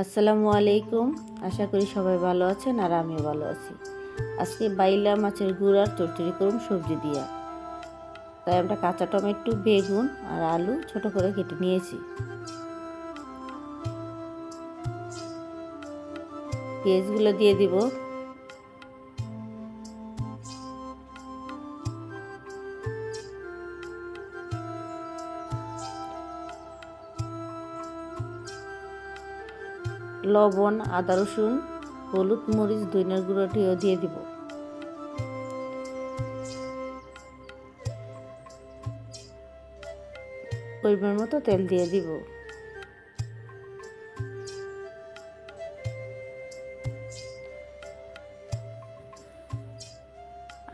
আসসালামু আলাইকুম। আশা করি সবাই ভালো আছেন আর আমিও ভালো আছি। আজকে বাইলা মাছের গুঁড়ার চচ্চড়ি করুন সবজি দিয়া। তাই আমরা কাঁচা টমেটো, বেগুন আর আলু ছোট করে কেটে নিয়েছি। পেঁয়াজগুলো দিয়ে দিব। লবণ আদা রসুন হলুদ মরিচ দইনের গুঁড়োটিও দিয়ে দিব। পরিমাণ মতো তেল দিয়ে দিব।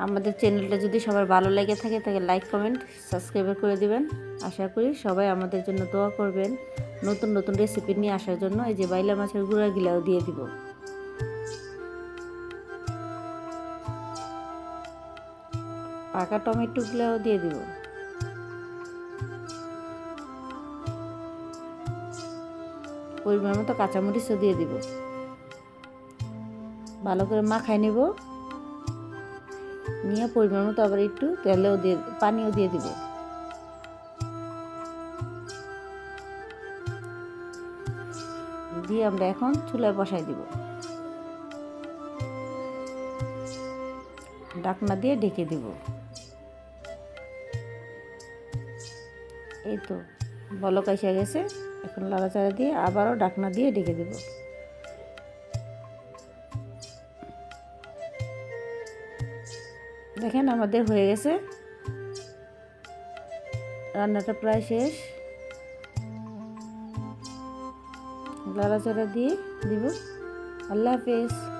আমাদের চ্যানেলটা যদি সবার ভালো লেগে থাকে তাকে লাইক কমেন্ট সাবস্ক্রাইব করে দিবেন। আশা করি সবাই আমাদের জন্য দোয়া করবেন নতুন নতুন রেসিপি নিয়ে আসার জন্য। এই যে বাইলা মাছের গুঁড়া গিলাও দিয়ে দিব। পাকা টমেটোগুলাও দিয়ে দিব। পরিমাণ মতো কাঁচামরিচও দিয়ে দিব। ভালো করে মাখাই নেব। নিয়ে পরিমাণ মতো আবার একটু তেলেও দিয়ে পানিও দিয়ে দিব। দিয়ে আমরা এখন চুলায় বসাই দিব। ডাকনা দিয়ে ঢেকে দিব। এই তো বলক এসে গেছে। এখন লাড়াচাড়া দিয়ে আবারও ডাকনা দিয়ে ঢেকে দেব। দেখেন আমাদের হয়ে গেছে। রান্নাটা প্রায় শেষ। লাড়াচাড়া দিয়ে দিব। আল্লাহ হাফেজ।